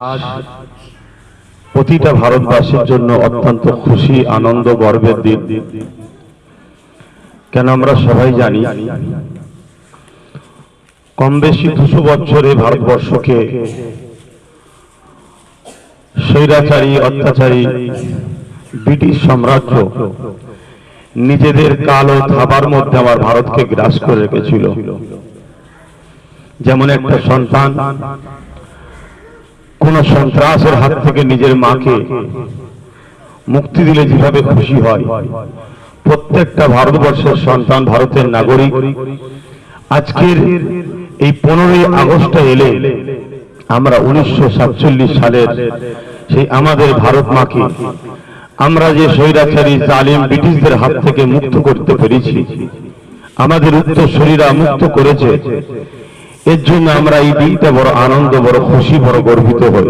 আজ প্রতিটা ভারতবাসীর জন্য অত্যন্ত খুশি, আনন্দ, গর্বের দিন। কেন আমরা সবাই জানি কম বেশি দুশো বছরে ভারতবর্ষকে স্বৈরাচারী, অত্যাচারী, ব্রিটিশ সাম্রাজ্য নিজেদের কালো থাবার মধ্যে আমার ভারতকে গ্রাস করে রেখেছিল। যেমন একটা সন্তান কোন সন্ত্রাসের হাত থেকে নিজের মাকে মুক্তি দিলে যেভাবে খুশি হয়। প্রত্যেকটা ভারতবর্ষের সন্তান, ভারতের নাগরিক, আজকের এই পনেরোই আগস্ট এলে আমরা উনিশশো সাতচল্লিশ সালের সেই আমাদের ভারত মাকে আমরা যে স্বৈরাচারী, জালিম, ব্রিটিশদের হাত থেকে মুক্ত করতে পেরেছি। আমাদের উত্তরসূরিরা মুক্ত করেছে। এর জন্য আমরা এই দিনটা বড় আনন্দ বড় খুশি বড় গর্বিত হই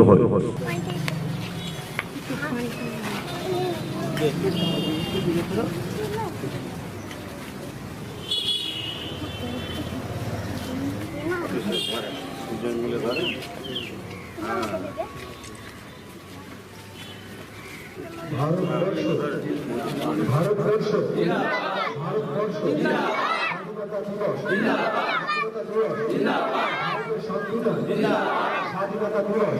ভারতবর্ষ ভারতবর্ষ ভারতবর্ষ স্বাধীনতা দিবস স্বাধীনতা দিবস সংবিধান স্বাধীনতা দিবস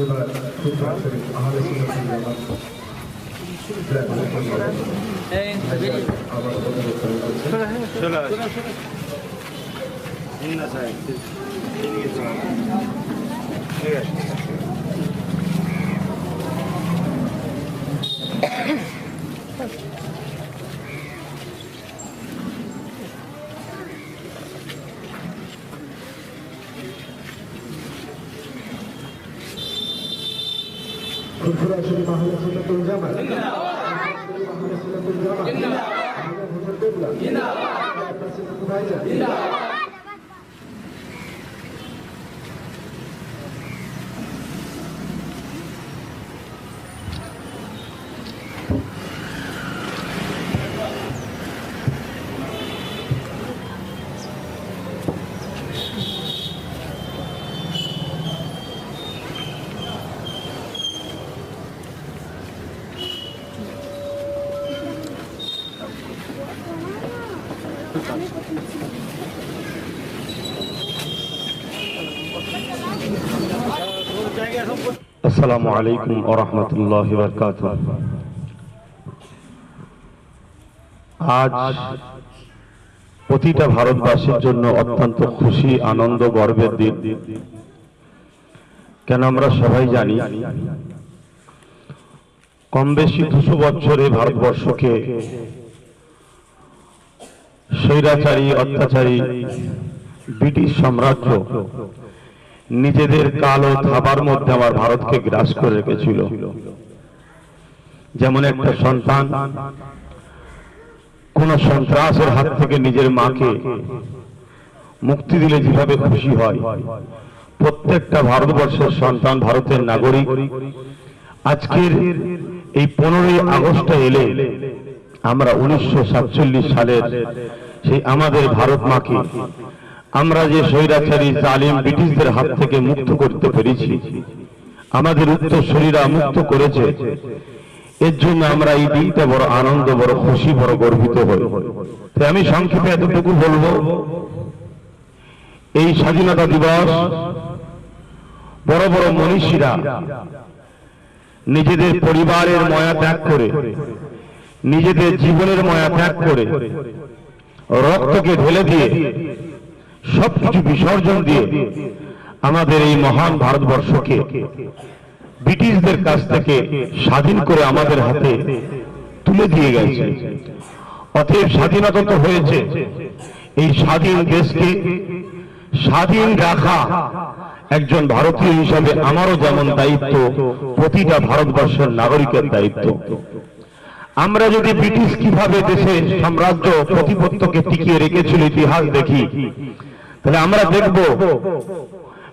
এবার খুব তাড়াতাড়ি আহলে সুন্নাত জামাত ব্ল্যাক আমার অনুরোধ করছে ফুরফুরা শরীফ আহলে সুন্নাতুল জামাত শরীফ আহলে সুন্নাতুল জামাত আমাদের হুজুর কিবলা আপনার সিদ্দিক ভাইজান আসসালামু আলাইকুম ওয়া আজ প্রতিটা ভারতবাসীর জন্য অত্যন্ত খুশি, আনন্দ, গর্বের দিন। কেন আমরা সবাই জানি কম বেশি দুশো বছরে ভারতবর্ষকে স্বৈরাচারী, অত্যাচারী, ব্রিটিশ সাম্রাজ্য নিজেদের কালো থাবার মধ্যে আমার ভারতকে গ্রাস করে রেখেছিল। যেমন একটা সন্তান, কোন সন্ত্রাসের হাত থেকে নিজের মাকে মুক্তি দিলে যেভাবে খুশি হয়, প্রত্যেকটা ভারতবর্ষের সন্তান ভারতের নাগরিক। আজকের এই পনেরোই আগস্ট এলে আমরা উনিশশো সাতচল্লিশ সালের সেই আমাদের ভারত মাকে আমরা যে স্বৈরাচারী, জালিম, ব্রিটিশদের হাত থেকে মুক্ত করতে পেরেছি, আমাদের উত্তরসূরিরা মুক্ত করেছে, এর জন্য আমরা এই দিনটা বড় আনন্দ, বড় খুশি, বড় গর্বিত হই। তাই আমি সংক্ষেপে এতটুকু বলব, এই স্বাধীনতা দিবস বড় বড় মনীষীরা নিজেদের পরিবারের ময়া ত্যাগ করে, নিজেদের জীবনের ময়া ত্যাগ করে, রক্তকে ঢেলে দিয়ে সবকিছু বিসর্জন দিয়ে আমাদের এই মহান ভারতবর্ষকে ব্রিটিশদের কাছ থেকে স্বাধীন করে আমাদের হাতে তুলে দিয়ে গেছে। অতএব স্বাধীনতা তো হয়েছে। এই স্বাধীন দেশকে স্বাধীন রাখা একজন ভারতীয় হিসাবে আমারও যেমন দায়িত্ব, প্রতিটা ভারতবর্ষের নাগরিকের দায়িত্ব। আমরা যদি ব্রিটিশ কীভাবে দেশের সাম্রাজ্য প্রতিপত্তকে টিকিয়ে রেখেছিল ইতিহাস দেখি তাহলে আমরা দেখব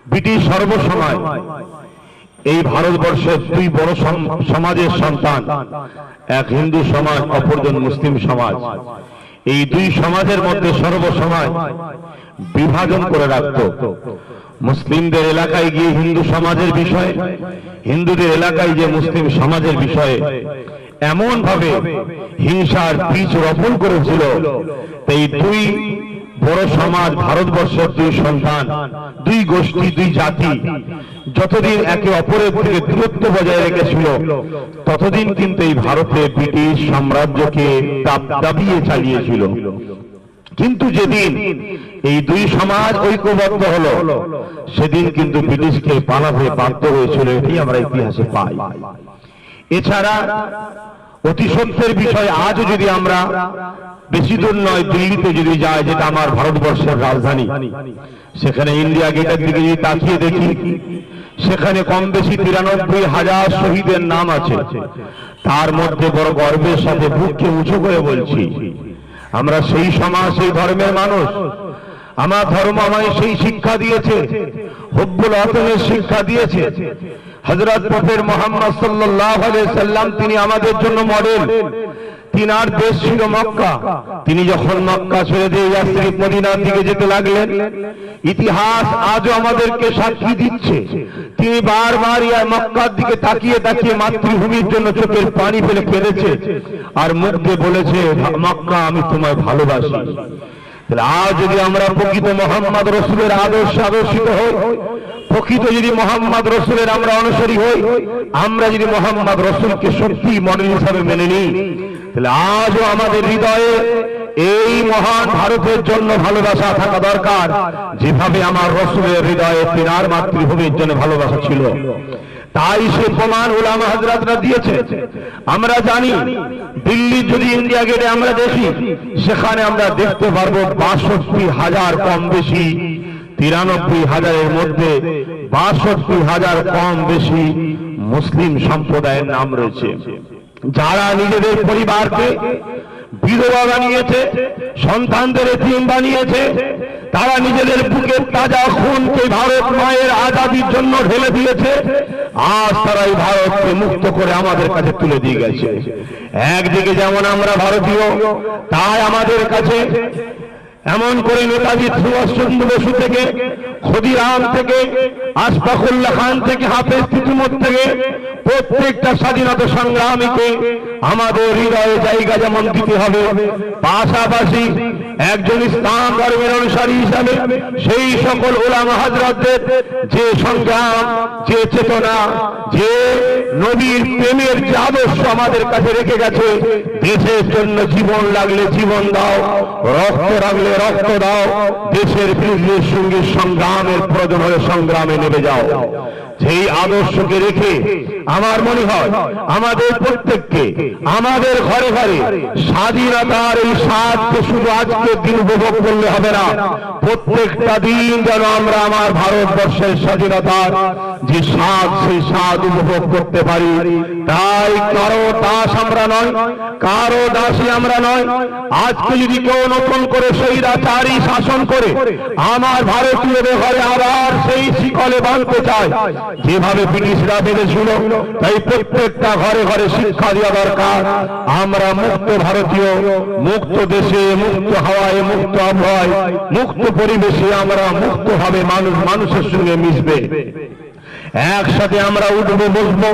ব্রিটিশ সর্বসময় এই ভারতবর্ষের দুই বড় সম- সমাজের সন্তান এক হিন্দু সমাজ অপরজন মুসলিম সমাজ। এই দুই সমাজের মধ্যে সর্বসময় বিভাজন করে রাখত। মুসলিমদের এলাকায় গিয়ে হিন্দু সমাজের বিষয়ে হিন্দুদের এলাকায় যে মুসলিম সমাজের বিষয়ে এমন ভাবে হিংসার বীজ রোপণ করেছিল। এই দুই বড় সমাজ ভারতবর্ষের দুই সন্তান, দুই গোষ্ঠী, দুই জাতি, যতদিন একে অপরের থেকে দূরত্ব বজায় রেখেছিল, ততদিন কিন্তু এই ভারতে ব্রিটিশ সাম্রাজ্যকে দাব- দাবিয়ে চালিয়েছিল। কিন্তু যেদিন এই দুই সমাজ ঐক্যবদ্ধ হলো, সেদিন কিন্তু ব্রিটিশকে পালাতে বাধ্য হয়েছিল, এটি আমরা ইতিহাসে পাই। এছাড়া অতি সত্যের বিষয় আজও যদি আমরা বেশি দূর নয়, দিল্লিতে যদি যায়, যেটা আমার ভারতবর্ষের রাজধানী। সেখানে ইন্ডিয়া গেটের দিকে যদি তাকিয়ে দেখি, সেখানে কম বেশি তিরানব্বই হাজার শহীদের নাম আছে। তার মধ্যে বড় গর্বের সাথে বুককে উঁচু করে বলছি, আমরা সেই সমাজ, সেই ধর্মের মানুষ। আমার ধর্ম আমায় সেই শিক্ষা দিয়েছে, হব্বুল আতমের শিক্ষা দিয়েছে। হজরত প্রফের মোহাম্মদ সাল্লাহ সাল্লাম, তিনি আমাদের জন্য মডেল তিনার দেশ ছিল মক্কা। তিনি যখন মক্কা ছেড়ে দিয়ে যাত্রী মদিনার দিকে যেতে লাগলেন। ইতিহাস আজও আমাদেরকে সাক্ষী দিচ্ছে। তিনি বারবার ইয়া মক্কার দিকে তাকিয়ে তাকিয়ে মাতৃভূমির জন্য চোখের পানি ফেলে কেঁদেছে আর মুখে বলেছে, মক্কা আমি তোমায় ভালোবাসি। আজ যদি আমরা প্রকৃত মোহাম্মদ রসুলের আদর্শ আদর্শিত হই, প্রকৃত যদি মোহাম্মদ রসুলের আমরা অনুসারী হই, আমরা যদি মোহাম্মদ রসুলকে সত্যি মডেল হিসাবে মেনে নিই তাহলে আজও আমাদের হৃদয়ে এই মহান ভারতের জন্য ভালোবাসা থাকা দরকার, যেভাবে আমার রসুলের হৃদয়ে তিনার মাতৃভূমির জন্য ভালোবাসা ছিল। তাই সে প্রমাণ ওলামা হাজরাতরা দিয়েছে। আমরা জানি দিল্লির যদি ইন্ডিয়া গেটে আমরা দেখি, সেখানে আমরা দেখতে পারব বাষট্টি হাজার কম বেশি, তিরানব্বই হাজারের মধ্যে বাষট্টি হাজার কম বেশি মুসলিম সম্প্রদায়ের নাম রয়েছে। যারা নিজেদের পরিবারকে বিধবা বানিয়েছে, সন্তানদের এতিম বানিয়েছে, তারা নিজেদের বুকের তাজা খুনকে ভারত মায়ের আজাদির জন্য ঢেলে দিয়েছে, আজ তারা এই ভারতকে মুক্ত করে আমাদের কাছে তুলে দিয়ে গেছে। একদিকে যেমন আমরা ভারতীয়, তাই আমাদের কাছে এমন করে নেতাজি সুভাষচন্দ্র বসু থেকে, ক্ষদিরাম থেকে, আশফাকুল্লাহ খান থেকে, হাফেজ তিতুমত থেকে প্রত্যেকটা স্বাধীনতা সংগ্রামীকে আমাদের হৃদয়ে জায়গা যেমন দিতে হবে, পাশাপাশি একজন ইসলাম ধর্মের অনুসারী হিসাবে সেই সকল ওলামা হাজরাতদের যে সংগ্রাম, যে চেতনা, যে নবীর প্রেমের যে আদর্শ আমাদের কাছে রেখে গেছে, দেশের জন্য জীবন লাগলে জীবন দাও, রক্ত লাগলে রক্ত দাও, দেশের বিরুদ্ধের সঙ্গে সংগ্রামের প্রয়োজন হলে সংগ্রামে নেমে যাও। সেই আদর্শকে রেখে আমার মনে হয়, আমাদের প্রত্যেককে আমাদের ঘরে ঘরে স্বাধীনতার এই স্বাদকে শুধু আজকের দিন উপভোগ করলে হবে না। প্রত্যেকটা দিন যেন আমরা আমার ভারতবর্ষের স্বাধীনতার যে স্বাদ, সেই স্বাদ উপভোগ করতে পারি। তাই কারও দাস আমরা নয়, কারও দাসী আমরা নয়। আজকে যদি কেউ নতুন করে স্বৈরাচারী শাসন করে, আমার ভারতীয়দের ঘরে আবার সেই শিকলে বাঁধতে চায়। যেভাবে ব্রিটিশরা বেঁধেছিল, তাই প্রত্যেকটা ঘরে ঘরে শিক্ষা দেওয়া দরকার। আমরা মুক্ত ভারতীয়, মুক্ত দেশে, মুক্ত হাওয়ায়, মুক্ত আবহাওয়ায়, মুক্ত পরিবেশে আমরা মুক্ত ভাবে মানুষ, মানুষের সঙ্গে মিশবে। একসাথে আমরা উঠবো, বসবো।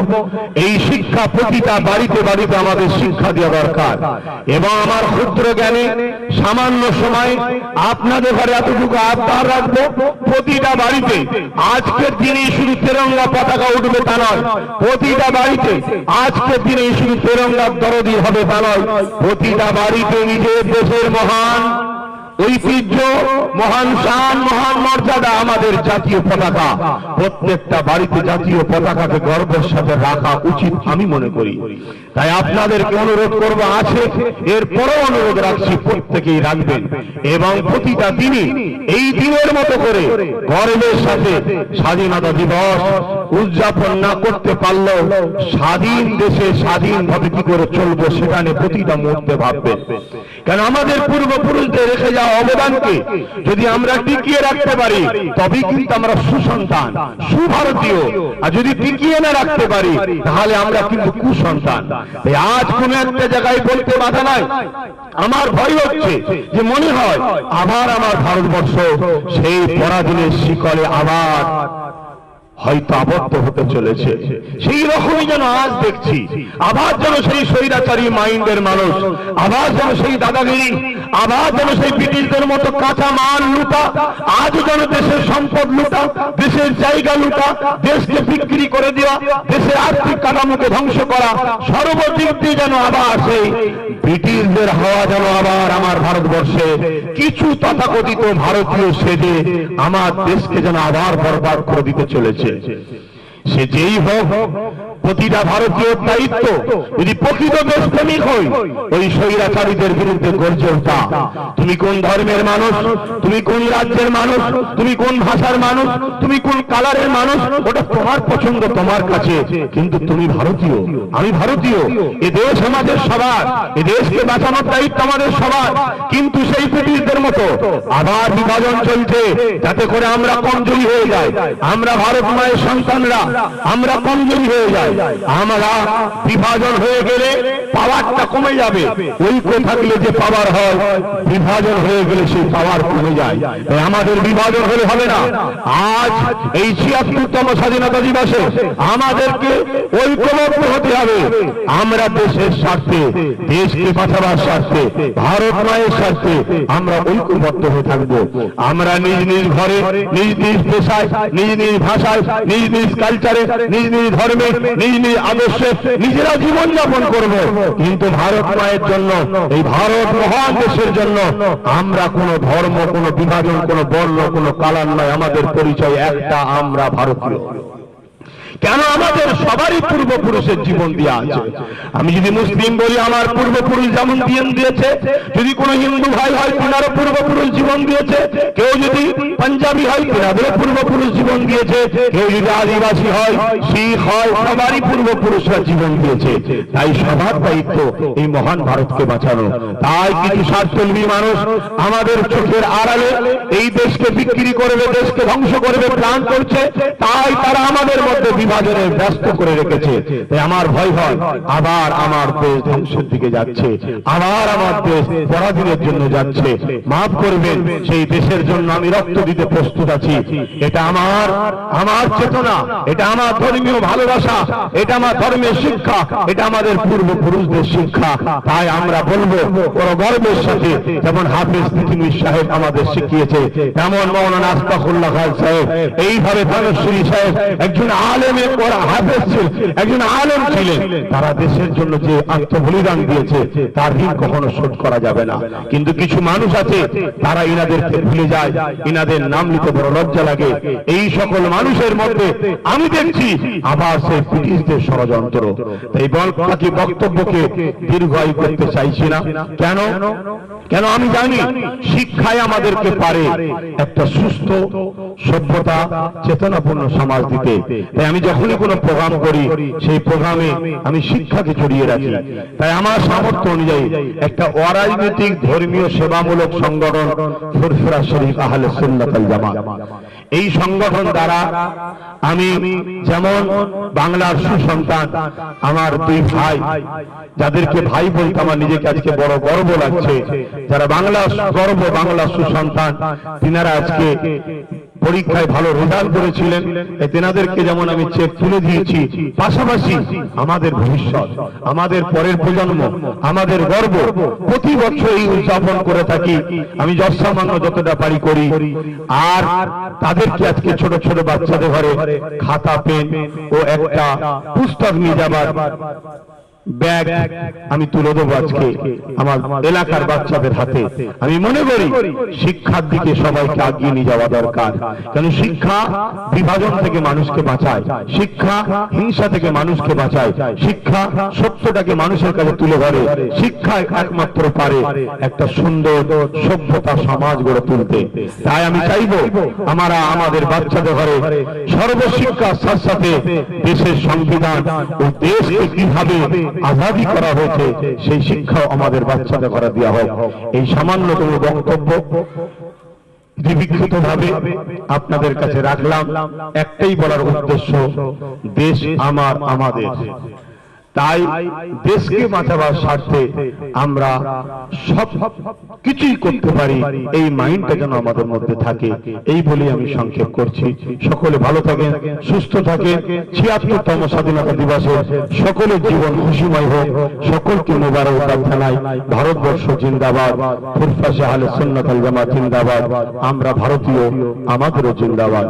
এই শিক্ষা প্রতিটা বাড়িতে বাড়িতে আমাদের শিক্ষা দেওয়া দরকার। এবং আমার ক্ষুদ্র জ্ঞানে সামান্য সময় আপনাদের ঘরে এতটুকু আবদার রাখব, প্রতিটা বাড়িতে। আজকের দিনে শুধু তেরঙ্গা পতাকা উঠবে তা নয়, প্রতিটা বাড়িতে আজকের দিনে শুধু তেরঙ্গার দরদি হবে তা নয়, প্রতিটা বাড়িতে নিজের দেশের মহান ঐতিহ্য, মহান শান, মহান মর্যাদা আমাদের জাতীয় পতাকা। প্রত্যেকটা বাড়িতে জাতীয় পতাকাকে গর্বের সাথে রাখা উচিত আমি মনে করি। তাই আপনাদেরকে অনুরোধ করব, আছে, এরপরও অনুরোধ রাখছি, প্রত্যেকেই রাখবেন। এবং প্রতিটা দিনই এই দিনের মতো করে গর্বের সাথে স্বাধীনতা দিবস উদযাপন না করতে পারলেও স্বাধীন দেশে স্বাধীনভাবে কি করে চলবো সেখানে প্রতিটা মুহূর্তে ভাববেন। কেন আমাদের পূর্বপুরুষদের রেখে যাওয়া দেওয়া অবদানকে যদি আমরা টিকিয়ে রাখতে পারি, তবেই কিন্তু আমরা সুসন্তান, সুভারতীয়। আর যদি টিকিয়ে না রাখতে পারি, তাহলে আমরা কিন্তু কুসন্তান। আজ কোন একটা জায়গায় বলতে বাধা নাই। আমার ভয় হচ্ছে যে মনে হয় আবার আমার ভারতবর্ষ সেই পরাধীনের শিকলে আবার হয়তো আবদ্ধ হতে চলেছে। সেই রকমই যেন আজ দেখছি। আবার যেন সেই স্বৈরাচারী মাইন্ডের মানুষ, আবার যেন সেই দাদাগিরি, আবার যেন সেই ব্রিটিশদের মতো কাঁচা মাল লুটা আজ যেন দেশের সম্পদ লুটা, দেশের জায়গা লুটা, দেশকে বিক্রি করে দেওয়া, দেশের আর্থিক কাঠামোকে ধ্বংস করা, সর্বদিক দিয়ে যেন আবার সেই ব্রিটিশদের হাওয়া যেন আবার আমার ভারতবর্ষে, কিছু তথাকথিত ভারতীয় সেজে আমার দেশকে যেন আবার বরবাদ করে দিতে চলেছে। সে যেই হোক, প্রতিটা ভারতীয় দায়িত্ব যদি প্রকৃত দেশপ্রেমিক হই ওই স্বৈরাচারীদের বিরুদ্ধে গর্জে ওঠা। তুমি কোন ধর্মের মানুষ? তুমি কোন রাজ্যের মানুষ? তুমি কোন ভাষার মানুষ? তুমি কোন কালারের মানুষ? ওটা তোমার পছন্দ, তোমার কাছে। কিন্তু তুমি ভারতীয়, আমি ভারতীয়। এ দেশ আমাদের সবার, এ দেশকে বাঁচানোর দায়িত্ব আমাদের সবার। কিন্তু ব্রিটিশদের মতো। আবার বিভাজন চলছে, যাতে করে আমরা কমজোরি হয়ে যাই। আমরা ভারত মায়ের সন্তানরা, আমরা কমজোরি হয়ে যাই। আমরা বিভাজন হয়ে গেলে পাওয়ারটা কমে যাবে। ঐক্য থাকলে যে পাওয়ার হয়, বিভাজন হয়ে গেলে সেই পাওয়ার কমে যায়। আমাদের বিভাজন হলে হবে না। আজ এই ছিয়াত্তরতম স্বাধীনতা দিবসে আমাদেরকে ঐক্যবদ্ধ হতে হবে। আমরা দেশের স্বার্থে, দেশকে বাঁচাবার স্বার্থে, ভারত মায়ের স্বার্থে আমরা ঐক্যবদ্ধ হয়ে থাকব। আমরা নিজ নিজ ঘরে, নিজ নিজ পেশায়, নিজ নিজ ভাষায়, নিজ নিজ কালচারে নিজ নিজ ধর্মে, নিজ নিজ আদর্শে নিজেরা জীবন যাপন করব। কিন্তু ভারত মায়ের জন্য, এই ভারত মহান দেশের জন্য আমরা কোন ধর্ম, কোন বিভাজন, কোন বর্ণ, কোন কালার নয়। আমাদের পরিচয় একটা, আমরা ভারতীয়। কেন আমাদের সবারই পূর্বপুরুষের জীবন দেওয়া আছে? আমি যদি মুসলিম বলি, আমার পূর্বপুরুষ যেমন জীবন দিয়েছে, যদি কোনো হিন্দু ভাই হয়, তিনারও পূর্বপুরুষ জীবন দিয়েছে। কেউ যদি পাঞ্জাবি হয়, তিনাদেরও পূর্বপুরুষ জীবন দিয়েছে। কেউ যদি আদিবাসী হয়, শিখ হয়, সবারই পূর্বপুরুষরা জীবন দিয়েছে। তাই সবার দায়িত্ব এই মহান ভারতকে বাঁচানো। তাই কিছু স্বার্থলবী মানুষ আমাদের চোখের আড়ালে এই দেশকে বিক্রি করবে, দেশকে ধ্বংস করবে প্রাণ করছে। তাই তারা আমাদের মধ্যে বিভাজনে ব্যস্ত করে রেখেছে। তাই আমার ভয় হয়, আবার আমার দেশ ধ্বংসের দিকে যাচ্ছে, আবার আমার দেশ পরাধীনের জন্য যাচ্ছে। মাফ করবেন, সেই দেশের জন্য আমি রক্ত দিতে প্রস্তুত আছি। এটা আমার আমার চেতনা, এটা আমার ধর্মীয় ভালোবাসা, এটা আমার ধর্মের শিক্ষা, এটা আমাদের পূর্বপুরুষদের শিক্ষা। তাই আমরা বলব বড় গর্বের সাথে, যেমন হাফিজ পৃথিবীর সাহেব আমাদের শিখিয়েছে, তেমন মৌলানা আস্তাফুল্লাহ খান সাহেব, এইভাবে ধনশ্রী সাহেব একজন আলেমে ওরা হাফেজ ছিল একজন আলেম ছিলেন। তারা দেশের জন্য যে আত্মবলিদান দিয়েছে, তার ঋণ কখনো শোধ করা যাবে না। কিন্তু কিছু মানুষ আছে, তারা ইনাদেরকে ভুলে যায়, ইনাদের নাম নিতে বড় লজ্জা লাগে। এই সকল মানুষের মধ্যে আমি দেখছি, আবার সেই ব্রিটিশদের ষড়যন্ত্র। তাই বাকি বক্তব্যকে দীর্ঘায়ু করতে চাইছি না। কেন? কেন আমি জানি শিক্ষায় আমাদেরকে পারে একটা সুস্থ, সভ্যতা, চেতনাপূর্ণ সমাজ দিতে। তাই আমি যখনই কোনো প্রোগ্রাম করি, সেই প্রোগ্রামে আমি শিক্ষাকে জড়িয়ে রাখি। তাই আমার সামর্থ্য অনুযায়ী একটা অরাজনৈতিক ধর্মীয় সেবামূলক সংগঠন, ফুরফুরা শরীফ আহলে সুন্নাতাল জামাত। এই সংগঠন দ্বারা আমি যেমন বাংলার সুসন্তান, আমার দুই ভাই, যাদেরকে ভাই বলতে আমার নিজেকে আজকে বড় গর্ব লাগছে, যারা বাংলা গর্ব বাংলা সুসন্তান, তিনারা আজকে পরীক্ষায় ভালো রেজাল্ট করেছিলেন তেনাদেরকে যেমন আমি চেক তুলে দিয়েছি, পাশাপাশি আমাদের ভবিষ্যৎ, আমাদের পরের প্রজন্ম, আমাদের গর্ব, প্রতি বছর এই উদযাপন করে থাকি। আমি যৎসামান্য যতটা পারি করি। আর তাদেরকে আজকে ছোট ছোট বাচ্চাদের ঘরে খাতা, পেন ও একটা পুস্তক নিয়ে যাবার ব্যাগ আমি তুলে দেবো আজকে আমার এলাকার বাচ্চাদের হাতে। আমি মনে করি শিক্ষার দিকে সবাইকে আগিয়ে নিয়ে যাওয়া দরকার। কারণ শিক্ষা বিভাজন থেকে মানুষকে বাঁচায়, শিক্ষা হিংসা থেকে মানুষকে বাঁচায়, শিক্ষা সত্যটাকে মানুষের কাছে তুলে ধরে, শিক্ষা একমাত্র পারে একটা সুন্দর সভ্যতা সমাজ গড়ে তুলতে। তাই আমি চাইব আমরা আমাদের বাচ্চাদের ঘরে সর্বশিক্ষার সাথে সাথে দেশের সংবিধান ও দেশকে কীভাবে আজাদি করা হয়েছে, সেই শিক্ষা আমাদের বাচ্চাদের করা দেওয়া হোক। এই সামান্য সামান্যতম বক্তব্য বিক্ষিত ভাবে আপনাদের কাছে রাখলাম। একটাই বলার উদ্দেশ্য, দেশ আমার, আমাদের। তাই দেশকে বাঁচাবার স্বার্থে আমরা সব কিছুই করতে পারি। এই মাইন্ডটা যেন আমাদের মধ্যে থাকে। এই বলে আমি সংক্ষেপ করছি। সকলে ভালো থাকেন, সুস্থ থাকেন। ছিয়াত্তরতম স্বাধীনতা দিবসে সকলের জীবন খুশিময় হোক। সকলকে মোবারকবাদ জানাই। ভারতবর্ষ জিন্দাবাদ। ফুরফাসে আলে সুন্নাত আল জামাত জিন্দাবাদ। আমরা ভারতীয়, আমাদেরও জিন্দাবাদ।